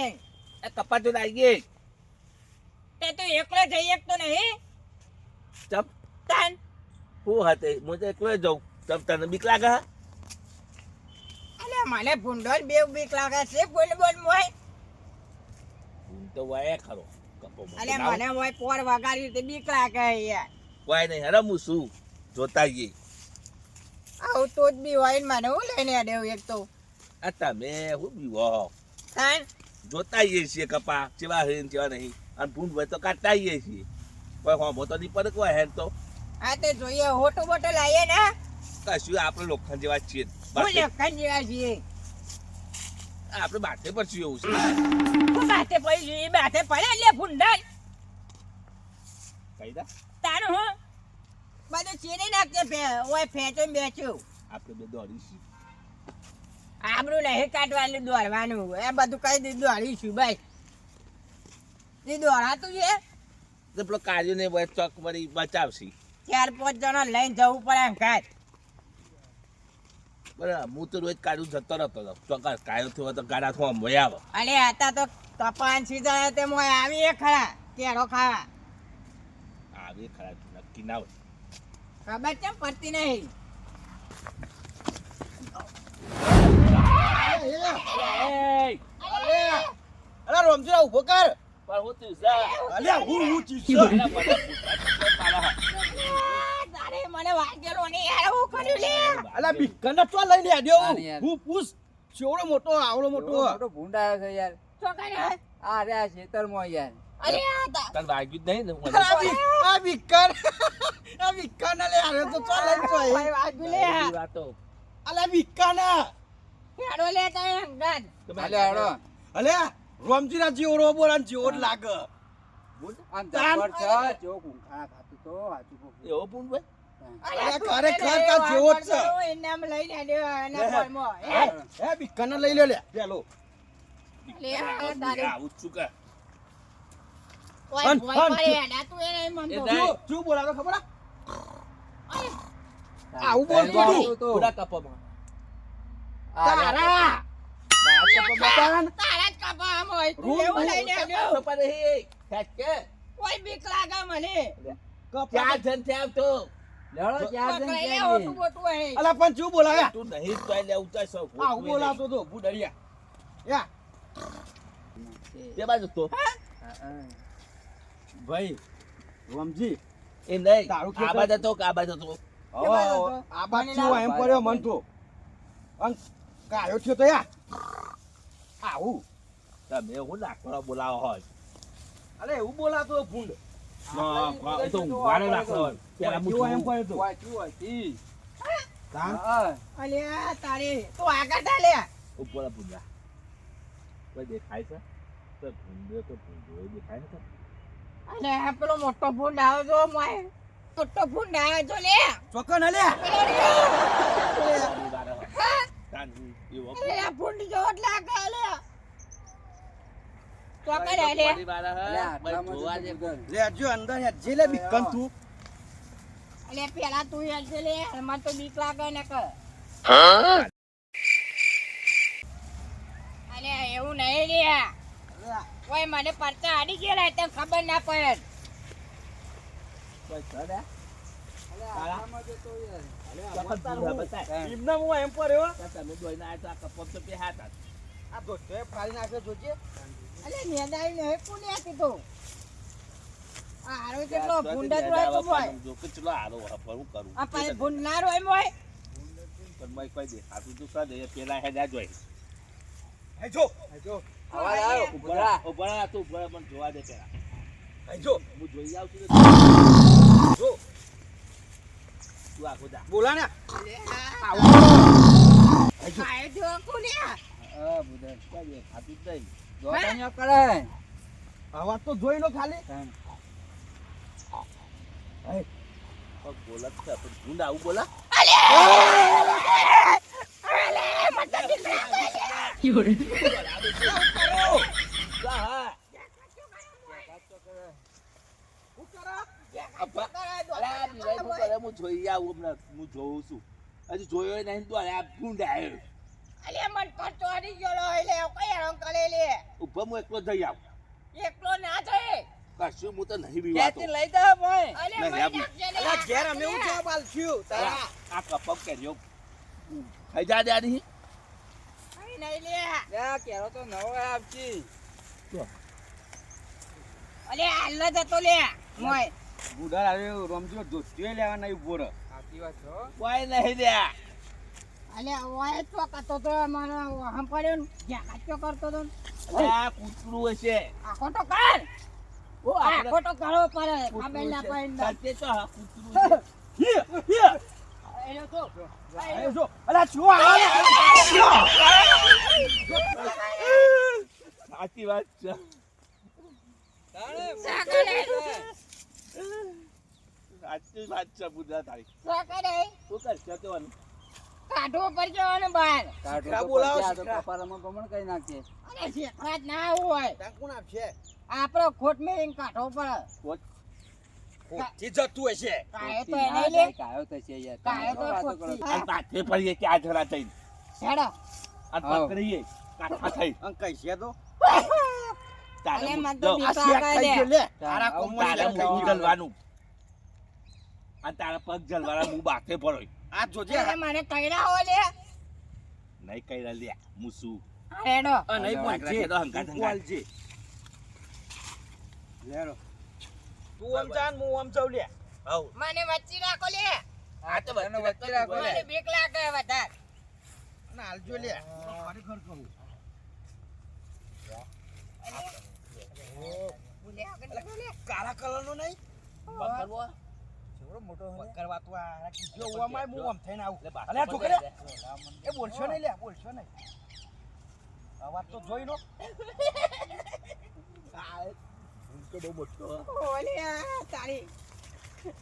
નહીં. એ કપા તો લાગી તે તો એકલો જઈ શકતો નહીં. ચપ તાન. હું હતે હું તો એકલો જાઉં. ચમ તને બીક લાગે અલે મને ભૂંડોળ બે બીક લાગે છે. બોલ બોલ મોય. હું તો વાય ખરો. કપો અલે મને મોય પોર વગાડી તે બીક લાગે યાર. કોઈ નહીં હરમ હું શું જોતા જઈએ આવું તો જ બી હોય મને. હું લઈને અડ્યો એક તો. આ તમે હું બીવો તાન. જોતા જઈએ છીએ કપા ચેવા હે ચેવા નહીં. અને ભૂંડ હોય તો કાઢતા જઈએ છીએ. કોઈ હોમો તો નહીં પડે કોઈ હેન તો. આ તે જોઈએ હોટો બોટો લાવીએ ને. કશું આપણે લોખંડ જેવા છીએ. લોખંડ જેવા છીએ. આપણે બાથે પર છીએ એવું છે. બાથે પડી છું એ બાતે પડે લે ભૂંડોળ કઈ દા? તાન હું? બધું ચીરી નાખજે ઓય ફેંચો બેચ્યું આપણે બે દોડીશું આબરું નહીં કાઢવાનું દોડવાનું. એ બધું કઈ દીધું દોડીશું ભાઈ. એ દોડાતું છે? તો પેલો કાજુ ને ચોક મરી બચાવશે. ચાર પાંચ જણા લઈને જવું પડે એમ કાંઈ. બરાબર હું તો રોજ કાઢું જતો રહેતો હતો. ચોક્કસ કાયો થયો તો ગાડા થવા મોય આવો. અલે હતા તો તપાન સીધા તે મોય આવી એ ખરા કેળો ખાવા. આવીએ ખરા નક્કી ના હોય. ખબર કેમ પડતી નહીં. અરે રોમજીરા ઊભો કર પણ હું તું અલ્યા હું હું ચીસો અલા, બધા પૂછતા પાલા હા. તારે મને વાગેલો નહીં યાર હું કર્યું લે અલ્યા બિકન તો લઈને આડ્યો હું પૂછ ચેવડો મોટો આવડો મોટો મોટો ભૂંડ આવ્યો છે યાર શું કર્યું આ રે આ ખેતરમાં યાર અરે આ તા વાગ્યું જ નહીં ને મને. આ બિક- આ બિકન આ બિકન લે આરે તો ચો લઈને તો ભાઈ વાગ્યું લે વાતો અલ્યા બિકન કેળો લે અંગાત તમે હાલો જેવડો બોલ અને જેવો આમ. છે જો ખાતું તો હાચું. એવો ભાઈ લે, આ આવું બોલાતો તારા. તારા જ કપા આમ હોય. તું એવું લઈને આલ્યો. કપા નહીં. ખેંચ બીક લાગે મને? ચાર જણ છે આમ તો લેવડો ચાર જણ પકડાઈ લે, ક્યાં ઓટું છે? બોટું હોય. અલ્યા પણ શું બોલાયા તું નહીં તો એટલે ઉતાર સૌ આ હું બોલાતો તો. બુડરિયા યા. તે બાજુ તો. હા, હા. ભાઈ રમજી એ નહીં. તારું આ બાજુ તો આ બાજુ તો. આ એમ પડ્યો મન તો. અન કાયો થયો તો યા આવું તમે હું નાખવા બોલાવો હોય અરે એવું બોલાતો ભૂંડ. પેલા કેવો એમ મૂઠું. પડ્યો તો વાંચ્યું હોય તી. કામ હા. અલ્યા, તારી તું આગળ થા લે. ઉપર આ પૂજા કોઈ દેખાય છે તો ભૂંડો તો ભૂંડો એ દેખાય ને તો. અને આ પેલો મોટો ભૂંડ આવે જો મોય મોટો ભૂંડ આવે જો લે ચોકન અલ્યા પેલો રહ્યો. એ વાળા હોય. તાન એવો અરે આ ભૂંડ જેવો જ લાગે લે ચોકડ લે પોણી વાળા અલે હોય. આટલામાં ભાઈ જોવા તો દે. ભૂંડ. લે જો અંદર યાર લે બીકન તું. અલે પેલા તું યાર લે મને તો બીક લાગે ને અલે એવું નહીં ઓય મને પરચા આડી ગયેલા તને ખબર ના પડે. કોઈ. એમના હું? એમ. પર તો તમે જોઈને આયા તો આ કપોત તો. આ તે ફાડી જોજે. અલે નેદાઈ ને કોને આતી તો કેટલો તો ભૂંડ જ તે હોય તો મોય જો કે ચલો હું કરું? આ મોય પણ કોઈ તો પેલા હેડા જોઈ. હે જો હે જો આવા આવ્યો. ઊભા રહો, તું ઊભા મને જોવા દે પેલા. હે જો હું જોઈ આવું છું. જો તું આખો જા. બોલા ને આ હે જો આ જો કોને હા, બુધા. કોઈ દેખાતું જ નહીં. કરે. આવા તો જોઈ લો ખાલી. બોલત છે, પણ ભૂંડ આવું બોલા? હા. જોઈ આવું હમણાં. હું જોઉં છું. હજી જોયો નહીં તો અરે આ ગુંડા આવ્યો. અલે મન પરચો ચોરી ગયો એટલે કઈ રંગ કરે લે ઊભો હું એકલો જઈ આવ. એકલો ના જઈ. કશું હું તો નહીં બીવાતો ક્યાંથી લઈ દે ભાઈ. અલે. અલા ઘેર અમે હું જવાબ આલશું તારા આ કપમ કર્યો ખાઈ જા દે આની ખાઈ નહીં લે. લે કેરો તો નવો આપજી અલે હાલ જતો લે મોય. બુડા આવ્યો રમજો દોસ્તીઓ લેવા નહીં ઊભો રહે. સાચી વાત છો કોઈ નહીં દે અલે ઓય તો કતો તો મને હમ પડ્યો ને જ્યાં કાચો કરતો તો. આ કૂતરું હશે આખો તો કર ઓ આખો તો કરો પડે કાબેલ ના પાડીને. સાચે તો આ કૂતરું છે. હી હિય. એનો તો આયો જો. અલા શું આ સાચી વાત છે સાચી વાત છે બુદ્ધા તારી શું કરશે તો આનું? કાઢવો પડશે અને બહાર. કાઢો શીખરા બોલાવો. કપાળામાં ગમણ કરી નાખીએ? અરે શેખરા જ ના હોય. તાર કોણ આપશે? આપણો ખોટ મેં કાઢો પડે. ખોટથી જતું હશે કાયો તો એને લે. કાયો તો છે યાર. કાયો તો ખોટથી ખોટી. પાથે પડીએ કે જરા થઈને હેડો. અને હાવ. પકડીએ કાઠા થઈ. અં કઈ છે તો? તારે આ થઈ તારા થઈ ગયું. જલવાનું. અને તારા પગ જલવાના હું બાથે પડો આ જોજે અરે મને કઈરા હો લે નહીં કઈ લે મુસુ હેડો આ નહીં પહોંચે. તો તું હંગાત. લેરો. તું આમ જા હું આમ જાઉં લે હાવ. મને વચ્ચી રાખો લે આ તો મને વચ્ચી રાખો મને. બીક લાગે વધારે ના હાલજો લે ખરેખર કહું બોલે આગળ લે. કાળા કલર નો નહીં. છોકરો મોટો કરવા તો આ કીધો ઓવામાં હું આમ થઈને આવું. અલ્યા છોકરા એ બોલશો નહીં લે બોલશો નહીં. અવાજ તો જોઈ લો. તો બહુ મોટો. ઓલે આ તારી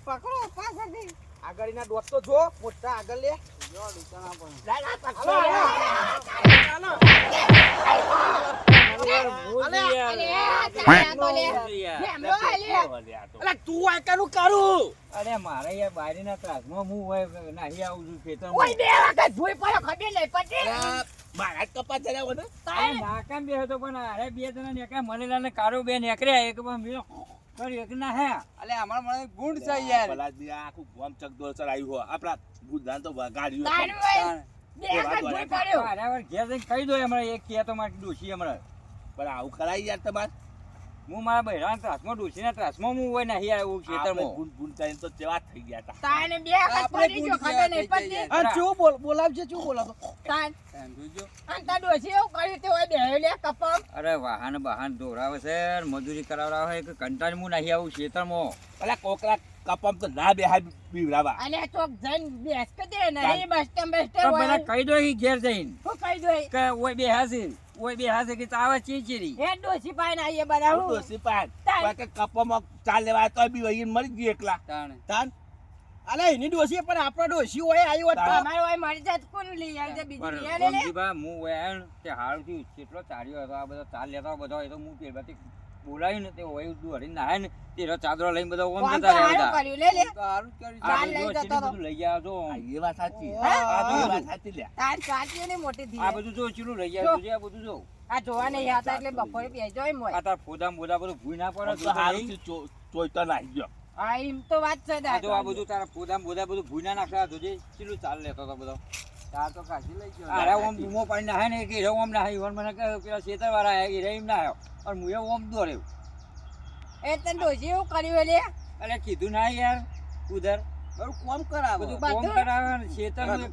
પકડો પાછળથી. આગળના ડોટ તો જો મોટા આગળ લે. જો દુકાના પણ. મારે યાર બારીના ત્રાસમાં હું નાહી આવું છું ને પણ અરે બે જણા નીકળ્યા મળેલા ને કારો બે નીકળ્યા એક પણ એક ના હે અલે અમાર મને ગુણ પેલા દી આ આખું ગોમ ચકદોર અરે ઘેર જઈને કહી દો હમણાં એક કે તો મારી ડોશી હમણાં. પણ આવું કરાય યાર તમારે. હું મારા બહેરાના ત્રાસમાં ડોશીના ત્રાસમાં હું હોય નહીં આવ્યું ખેતરમાં. ગુણ ગુણ કરીને તો ચેવા થઈ ગયા હતા. તાને બે હાથ પડી ગયો ખબર નહીં. પડતી આ ચેવું બોલ બોલાવજે ચેવું બોલાવતો તાન જોજો. આ તા ડોશી એવું કર્યું તે હોય બેહે લે કપમ. અરે વાહન બહાન દોરાવે છે મજૂરી કરાવડાવે હોય કે કંટાળ હું નહીં આવું ખેતરમાં. પેલા કોકરા કપમ તો ના બેહાય બીવડાવા. અને તો જન બેસ કે દે નહીં બસ સ્ટેન્ડ બસ તો પેલા કહી દો હી ઘેર જઈને. શું કહી દો કે ઓય બે હાસી ઓય બે હાસી કે ચાવે ચીચીરી. એ ડોશી પાઈને આવીએ બધા હું હું ડોશી પાન કે કપમાં ચાલ લેવા તો બી વહીને મરી ગઈ એકલા. તાન અલે એની ડોસી પણ આપણો ડોસી હોય આવ્યો તો. અમારો હોય મારી જાત કોણ લઈ આવજે બીજું લઈ આવે લે. હું ઓય ને તે હાલ થયું કેટલો ચાર્યો હતો આ બધો ચાલ લેતા બધો એ તો હું પેલાથી બોલાવ્યું ને તે ઓય દોડીને નાહે ને તે ચાદરો લઈને બધા ઓમ જતા રહ્યા હતા. લે લે. આ કર્યું. લઈ બધું જતો બધું લઈ આવ્યો છો એ વાત સાચી આ વાત સાચી લે તાર સાચી ને મોટી આ બધું જો ચીલું લઈ ગયા જો. આ બધું જો. આ જોવા નહીં એટલે બપોરે બેજો એમ હોય. આ તાર ફોદા બોદા બધું ભૂઈ ના પડે તો હારું ચોઈતો નાહી ગયો આ એમ તો વાત છે આ જો આ બધું તારા ફોદા બોદા બધું ભૂઈ ના નાખ્યા જોજે ચીલું ચાલ લેતો તો બધો. તાર તો કાશી લઈ ગયો. અરે ઓમ ડૂમો પાડી નાહે ને કે ઓમ ઈવન મને પેલા શેતર વાળા એમ ના આવ્યો પણ મુએ ઓમ દોડ્યો એ તને ડોશી એવું કર્યું લે અરે કીધું ના યાર ઉધર. બધું કોમ કરાવો. બધું? કોમ કરાવે ને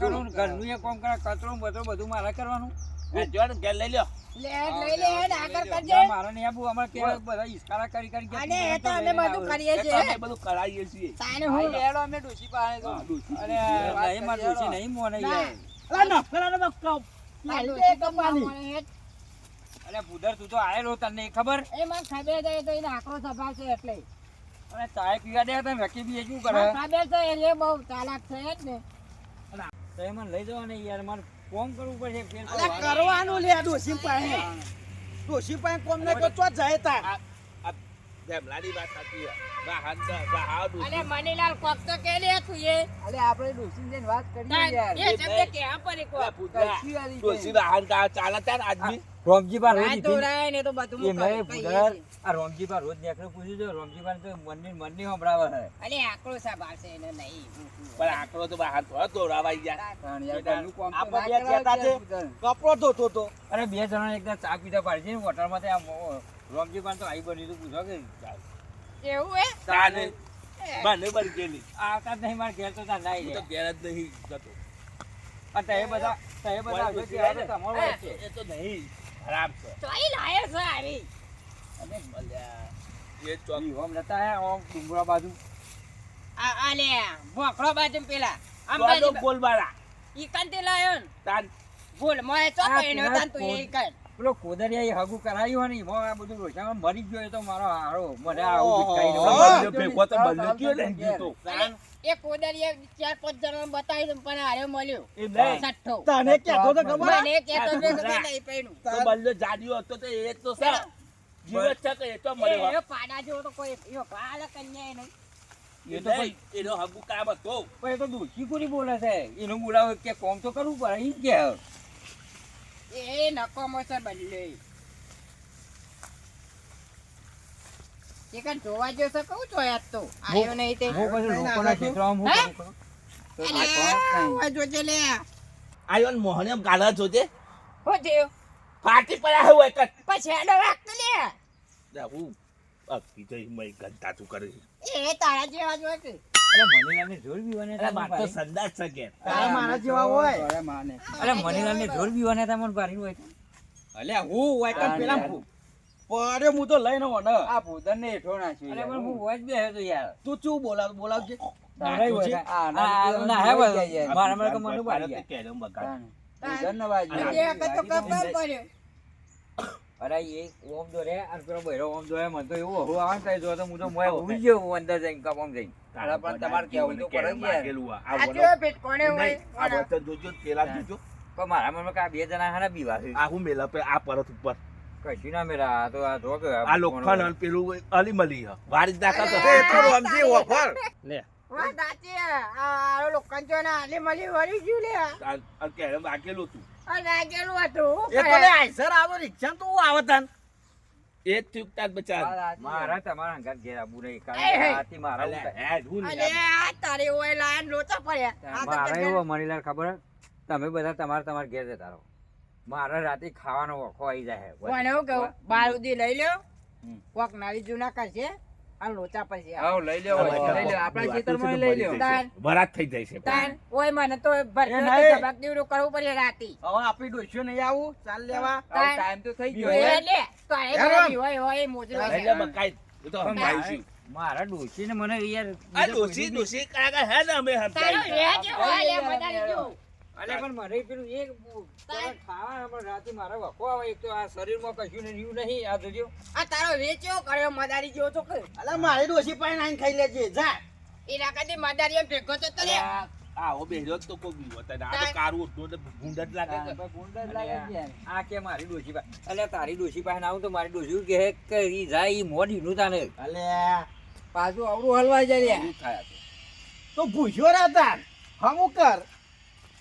કરવું ને ઘરનું એ કોમ કરાવે. કચરો બધું બધું મારે કરવાનું. આ ઘેર લઈ લ્યો. લે લઈ લે હેડ આગળ કરજે. ના, મારે નહીં આપવું અમારે બધા ઈસ્કારા કરી કરી કે અને એ તું તો અમે બધું કરીએ એ અમે બધું કરાવીએ છીએ. તાને હું? અમે ડોશી પાસે હા, ડોશી. અરે નહીં મારે નહીં મોને યાર અલા ના દે તો કપાની. અરે પુદર તું તો આયેલો તને નહીં ખબર? એ મને ખબર છે તો એને આકરો સભા છે એટલે. અને ચાય પીવા દે તો વેકી બી શું કરે? ખબર છે એટલે બહુ ચાલાક છે જ ને તો એ મને લઈ જવા ને યાર મારે કોમ કરવું પડશે કરવાનું. લે ડોસી પાસે ડોસી પાસે કોમ ને તો જાય તાર જમલાની વાત સાચી છે. વાહન તો- વાહન અલે મનીલાલ કોક તો કે લે તું એ. અલે આપણે ડોસીને જઈને વાત કરીએ યાર એ શબ્દ કે આ પરી કોક અલા પૂતળા, કશી વાળી ડોશી કા ચાલે છે ને આદમી રોમજીબા રોજ તો રાય ને તો બધું એ હું મેં કહીએ ભૂદર છીએ. રોજ નેકળે પૂછ્યું છે રોમજીબા તો મનની મનની સંભળાવે છે. અલે આકડો સાહેબ આવશે એને નહીં પણ આંકડો તો ગયા. ઘરનું કામ તો આપણે બે કરાય કહેતા છે. યાર ભૂદર. કપડો ધોતો તો. અરે બે જણા એકદમ ચા પીધા પાડી છે હોટલમાં ત્યાં રોમજીબા તો આઈ બની તો પૂછો કે એવું હે? તાને. મને બળી ગયેલી. આવતા નહીં મારે ઘેર તો ત્યાં ના હું તો ઘેર જ નહીં જતો. અને તે બધા તે બધા જો કે આવે તમારો છે. એ તો નહીં. ખરાબ છે. ચોઈ લાયો છે આરી અને અલ્યા, એ ચોકી. હોમ ઓમ નતા આયા, ઓમ ડુંગરા બાજુ. આ આલે બોકરો બાજુ પેલા. આમ ચોલો બાજુ બોલવાળા ઈ કાંતે લાયો તાન. બોલ મોય તો આ નો તાન તું એ કર. પેલો કોદરિયા હગું કરાયું હોય ને એમાં આ બધું રોશામાં મરી ગયો તો મારો હારો મને આવું ભેગો તો બલ્યો કયો ને જીતો એ કોદરીએ ચાર પાંચ જણા બતાવી દઉં પણ હારે મળ્યો. એ સઠ્ઠો તને કહેતો તો ખબર? મને કહેતો તો કે નહીં પૈણું. તો બલ્યો જાડ્યો હતો તો એ તો સર જીવત છે કે એ તો મળ્યો. એ પાડા જેવો તો કોઈ એવો પાલ કન્યા નહીં. એ તો ભાઈ એનો હગુ કામ હતો. પણ એ તો દોષી કોની બોલે છે? એનું બોલાવે કે કોમ તો કરવું પડે એ કે. એ નકોમો છે બદલે એ જોવા જો છે કહું છો યાર તો આવ્યો નહીં તે હું પછી લોકોના ક્ષેત્રમાં હું કરું જોજે લે આયો ને મોહન ગાળા જોજે હો થયું ફાટી પડ્યા હોય કટ પછી હેડો રાખતો લે હું અકી જઈ મય ગંતા તું કરી એ તારા જેવા જ હોય કે અરે મનીલાલને જોર બીવાને અરે તમને તો સંદાસ છે કે. તારા મારા જેવા હોય. અરે મનીલાલને જોર બીવાને તમને ભારી હોય છે. હું પેલા તો લઈને વન આ ભૂતરને હેઠો નાખ્યો અરે પણ હું તો યાર. તું ચું બોલાવ બોલાવજે. તારે હોય. આ ના હે ભાઈ. મારા મને તો મને ગયા. તો પડ્યો. અરે એ ઓમ દોરે અને પેલો બૈરો ઓમ દોરે મને તો એવું હવું આવે ને જો તો હું તો મોય ઊંઘી ગયો અંદર જઈને કપમ જઈને. તારા પણ તમારે કેવું તો પડે ને આ. આ પેટ કોણે હોય? આ વચન જોજો પેલા જોજો. પણ મારા મનમાં કે બે જણા હારા બીવા છે. આ હું મેલા પે આ પરત ઉપર. કશું ના મેરા તો આ જો આ લોખંડ અને પેલું અલી મલી વારી જ તો એ તો ઓફર દાચી આ જો ના આલી મલી વળી ગયું લે. આ- આ કેરમ વાગેલું હતું આ લાગેલું હતું એ તો લે આઈસર આવો રિક્ષા તો હું એ જ થયું મારા તમારા અંગાત ઘેર આબુ નહીં કારણ હે. કે આથી મારા અલ્યા, હું અલે આ તારી ઓય લાયન લોચા પડ્યા. મારા એવો મણીલાલ ખબર તમે બધા તમારે તમારે ઘેર જતા રહો. મારા રાતે ખાવાનો ઓખો આવી જાય કોને હું કહું બારુદી લઈ લ્યો. કોક નારી જૂના કરશે આ લોચા પછી આવો. લઈ લ્યો લઈ લ્યો. આપણા ખેતરમાં લઈ લ્યો. મરી જાય થઈ જાય છે તાન ઓય મને તો ભરતો એ તો નહીં. કરવું પડે રાતી. હવે આપી ડોસ્યો નહીં આવું. ચાલ લેવા. ટાઈમ તો થઈ ગયો એ લે તો એ હોય હોય મોજરો લઈ લે બકાઈ. તો પણ હંભાઈ મારા- ડોસી ને મને યાર આ ડોસી ડોશી કાકા હે ને અમે તારો રે જે હોય લે બધાની જો. અલે પણ મને પેલું એક ખાવાના ખાવા પણ રાતે મારા વખો આવે એક તો આ શરીરમાં કશું ને રહ્યું નહીં આ જોજો. આ તારો વેચ્યો કર્યો મદારી જેવો તો કે અલા મારી ડોસી પાસે આઈને ખાઈ લેજે જા. એ રાકાથી મદારી એમ ભેગો તો તો આવો બેહ્યો તો કોઈ બીવો તને આ તો કારું ઉઠતો ને ભૂંડ જ લાગે કે. આ કે મારી ડોસી પાસે? અલ્યા તારી ડોસી પાસે આવું તો મારી ડોસી કે કરી જાય ઈ મોડી નું તાને. અલ્યા પાછું આવડું હલવાઈ જાય છે. તો ભૂસ્યો રહેતા. હમું કર.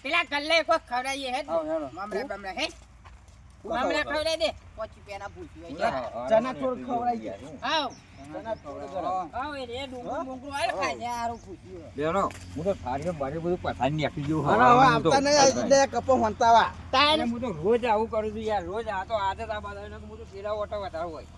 પેલા ગલ્લે કોઈ ખવડાવીએ હે? આવ હેડો. હે? મામલા ખવડાવી? દે. પછી પેના ભૂસી હોય છે. ચના ચોર ખવડાવી. આવ. ચના ચોળ આવ એ રે ડુંગરું બુંગરું આય ખાય છે હારું પૂછ્યું બેનો હું તો થાળીઓ બારી બધું પથારી નાખી દઉં. અને હવે આવતા નહીં આવી લે કપો વંતાવા તાન હું તો રોજ આવું કરું છું યાર રોજ આ તો આદત આ બધા હું તો પેલા ઓટો વધારો હોય.